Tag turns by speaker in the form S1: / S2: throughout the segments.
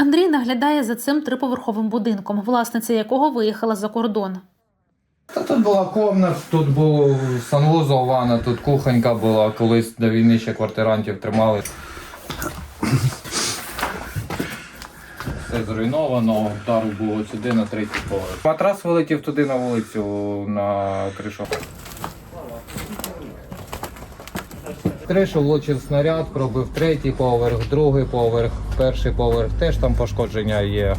S1: Андрій наглядає за цим триповерховим будинком, власниця якого виїхала за кордон.
S2: Та тут була комната, тут був санвузол, ванна, тут кухонька була, колись до війни ще квартирантів тримали. Все зруйновано, удар був от сюди на третій поверх. Матрас вилетів туди на вулицю на кришу. Кришу влучив снаряд, пробив третій поверх, другий поверх, перший поверх, теж там пошкодження є.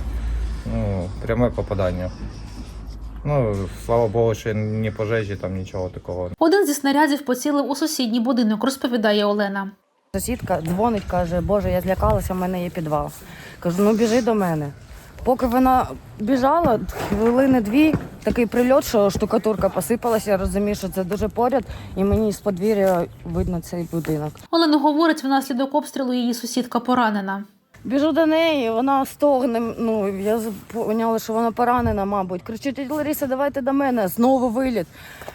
S2: Ну, пряме попадання. Ну, слава Богу, що ні пожежі, там нічого такого.
S1: Один зі снарядів поцілив у сусідній будинок, розповідає Олена.
S3: Сусідка дзвонить, каже, Боже, я злякалася, в мене є підвал. Кажу, ну біжи до мене. Поки вона біжала, хвилини дві, такий прильот, що штукатурка посипалася, я розумію, що це дуже поряд, і мені з подвір'я видно цей будинок.
S1: Олена говорить, внаслідок обстрілу її сусідка поранена.
S3: Біжу до неї, вона стогне. Ну я поняла, що вона поранена, мабуть. Кричить, Лариса, давайте до мене. Знову виліт.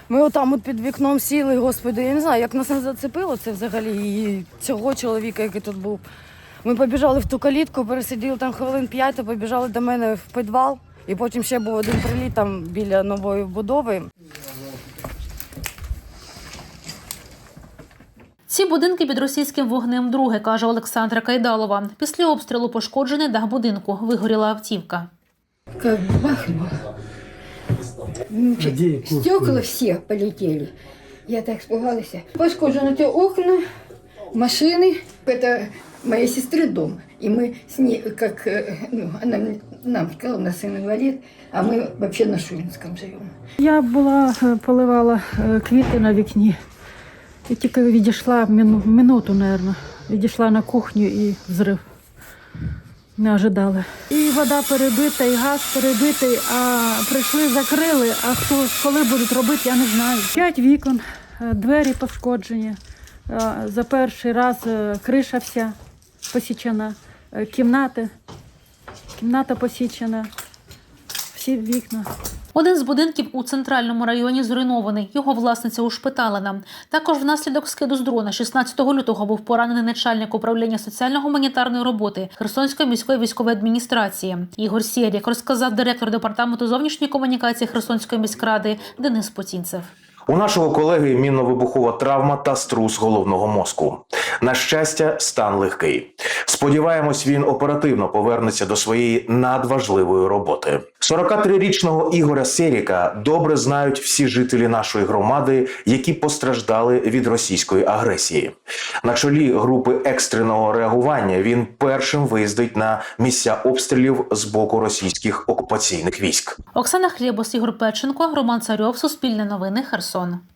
S3: Ми отам от під вікном сіли, господи, я не знаю, як нас не зацепило це взагалі і цього чоловіка, який тут був. Ми побіжали в ту калітку, пересиділи там хвилин п'ять, то побіжали до мене в підвал. І потім ще був один приліт там біля нової будови.
S1: Ці будинки під російським вогнем друге, каже Олександра Кайдалова. Після обстрілу пошкоджений дах будинку, вигоріла автівка.
S4: Как бахнуло. Значит, стекла все полетели. Я так испугалась. Пошкоджены те окна, машины. Это моей сестры дом. И мы с ней, как э, ну, она мне- нам сказала, у нас сын инвалид, а мы вообще на Шуинском живем.
S5: Я була, е, поливала е, квіти на вікні. І тільки відійшла мину, минуту, мабуть, відійшла на кухню і взрив. Не ожидали. І вода перебита, і газ перебитий, а прийшли, закрили, а хто коли будуть робити, я не знаю. П'ять вікон, е, двері пошкоджені. За перший раз криша вся посічена, кімнати, кімната посічена, всі вікна.
S1: Один з будинків у центральному районі зруйнований. Його власниця ушпиталена. Також внаслідок скиду з дрона 16 лютого був поранений начальник управління соціально-гуманітарної роботи Херсонської міської військової адміністрації. Ігор Сєрік розказав директор департаменту зовнішньої комунікації Херсонської міськради Денис Поцінцев.
S6: У нашого колеги мінно-вибухова травма та струс головного мозку. На щастя, стан легкий. Сподіваємось, він оперативно повернеться до своєї надважливої роботи. 43-річного Ігоря Серіка добре знають всі жителі нашої громади, які постраждали від російської агресії. На чолі групи екстреного реагування він першим виїздить на місця обстрілів з боку російських окупаційних військ.
S1: Оксана Хлєбос, Ігор Печенко, Роман Царьов, Суспільне новини, Херсон сон.